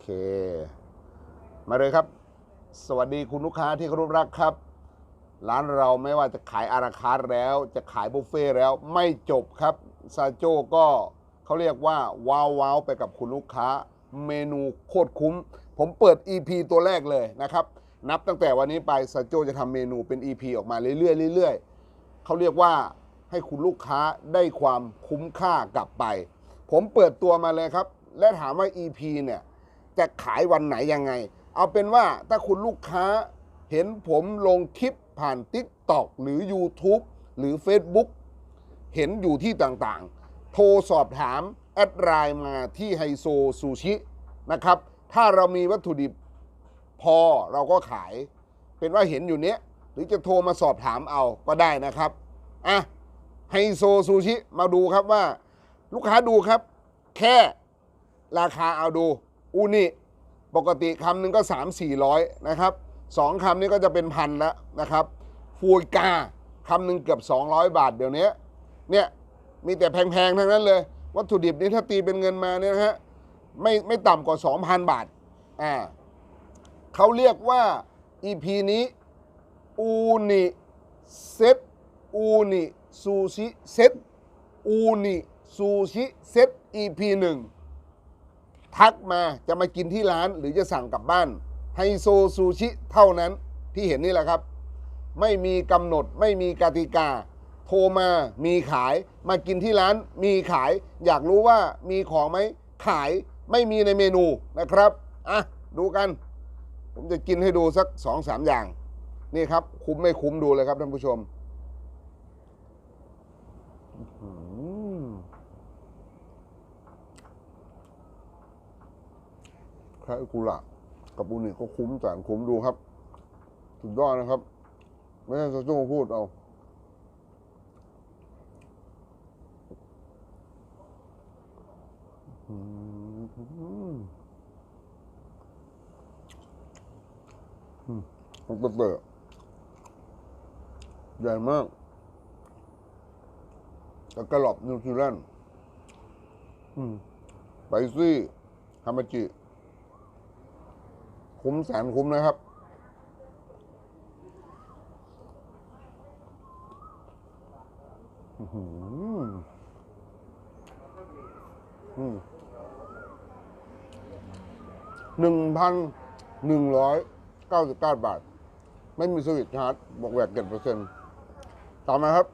เค มาเลยครับ สวัสดีคุณลูกค้าที่เคารพรักครับ ร้านเราไม่ว่าจะขายอาราคาร์แล้ว จะขายบุฟเฟ่ต์แล้วไม่จบครับซาโจก็เขาเรียกว่าว้าวว้าวไปกับคุณลูกค้า เมนูโคตรคุ้ม ผมเปิด EP ตัวแรกเลยนะครับ นับตั้งแต่วันนี้ไปซาโจจะทำเมนูเป็น EP ออกมาเรื่อยๆเรื่อยๆเขาเรียกว่าให้คุณลูกค้าได้ความคุ้มค่ากลับไป ผมเปิดตัวมาเลยครับ และถามว่า EP เนี่ย จะขายวันไหนยังไง เอาเป็นว่าถ้าคุณลูกค้าเห็นผมลงคลิปผ่าน TikTok หรือ YouTube หรือ Facebook เห็นอยู่ที่ต่างๆ โทรสอบถาม แอดไลน์มาที่ไฮโซซูชินะครับ ถ้าเรามีวัตถุดิบพอเราก็ขาย เป็นว่าเห็นอยู่เนี้ย หรือจะโทรมาสอบถามเอาก็ได้นะครับอะไฮโซซูชิมาดูครับว่า ลูกค้าดูครับ แค่ราคาเอาดู อูนิปกติคำหนึ่งก็ 3 4 0 0 นะครับสองคำนี้ก็จะเป็นพันแล้วนะครับฟูยกาคำหนึ่งเกือบ 200 บาทเดี๋ยวนี้เนี่ยมีแต่แพงๆทั้งนั้นเลย วัตถุดิบนี้ถ้าตีเป็นเงินมาเนี่ยนะฮะไม่ไม่ต่ำกว่า 2,000 บาทอ่าเขาเรียกว่า EP นี้อูนิเซตอูนิซูชิเซตอูนิซูชิเซต EP หนึ่ง ทักมาจะมากินที่ร้านหรือจะสั่งกลับบ้านไฮโซซูชิเท่านั้นที่เห็นนี่แหละครับ ไม่มีกำหนดไม่มีกติกา โทรมามีขาย มากินที่ร้านมีขาย อยากรู้ว่ามีของไหมขายไม่มีในเมนูนะครับอะดูกัน ผมจะกินให้ดูสักสองสามอย่าง นี่ครับ คุ้มไม่คุ้มดูเลยครับท่านผู้ชมอื้อหือ แค่กุหลาบกับปูนิก็คุ้มแสนคุ้มดูครับ สุดยอดนะครับ ไม่ใช่จะโจ้พูดเอาอืมอืมมันเตอะใหญ่มากแล้วกระหลอบนิวซีแลนด์อืมไปซี่ฮามาจิ คุ้มแสนคุ้มนะครับหนึ่งพันหนึ่งร้อยเก้าสิบเก้าบาท ไม่มีสวิตชาร์จบวกแหวกเจ็ดเปอร์เซ็นต์ตามมาครับ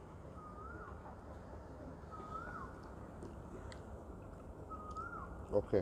โอเค